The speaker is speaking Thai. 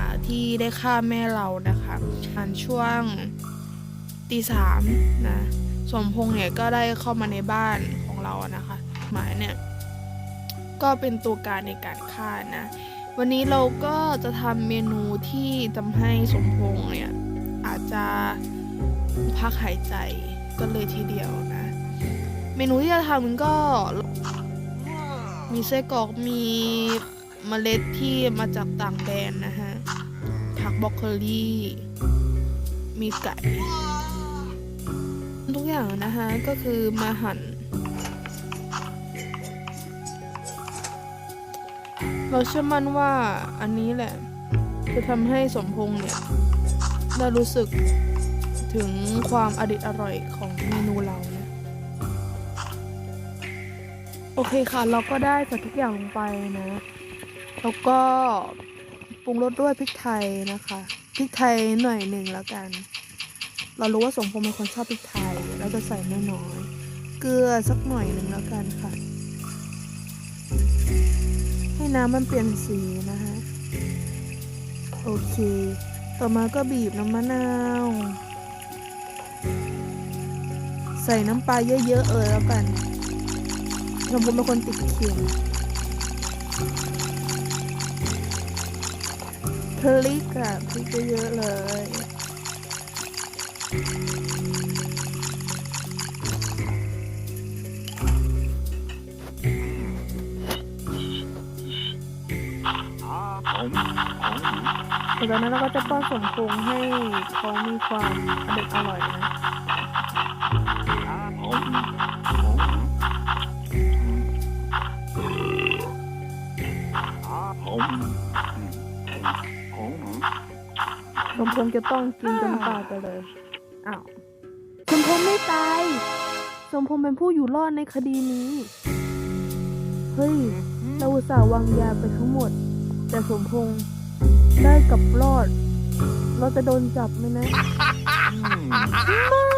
าที่ได้ฆ่าแม่เรานะคะอันช่วงตีสามนะสมพงษ์เนี่ยก็ได้เข้ามาในบ้านของเราอะนะคะ หมายเนี่ย ก็เป็นตัวการในการฆ่านะ วันนี้เราก็จะทำเมนูที่ทำให้สมพงษ์เนี่ย อาจจะพักหายใจกันเลยทีเดียวนะ เมนูที่จะทำก็มีไส้กรอกมี เมล็ดที่มาจากต่างแดนนะฮะผักบรอกโคลีมีไก่ ทุกอย่างนะคะก็คือมาหั่น เราเชื่อมั่นว่าอันนี้แหละ จะทำให้สมพงษ์เนี่ย ได้รู้สึกถึงความอดิตอร่อยของเมนูเรานะ โอเคค่ะ เราก็ได้ใส่ทุกอย่างลงไปนะ แล้วก็ปรุงรสด้วยพริกไทยนะคะพริกไทยหน่อยหนึ่งแล้วกัน เรารู้ว่าสมพงษ์เป็นคนชอบพริกไทยเราจะใส่ไม่น้อยๆเกลือสักหน่อยหนึ่งแล้วกันค่ะ ให้น้ำมันเปลี่ยนสีนะคะโอเค ต่อมาก็บีบน้ำมะนาว ใส่น้ำปลาเยอะๆเออแล้วกันสมพงษ์เป็นคนติดเค็ม พริกอะพริกเยอะเลยหลังจากนั้นเราก็จะป้อนสมพงษ์ให้เขามีความอร่อยอร่อยนะ สมพงษ์จะต้องกินจนตายไปเลย อ้าว สมพงษ์ไม่ตาย สมพงษ์เป็นผู้อยู่รอดในคดีนี้ เฮ้ย เราอุตส่าห์วางยาไปทั้งหมด แต่สมพงษ์ได้กลับรอด เราจะโดนจับไหมนะไม่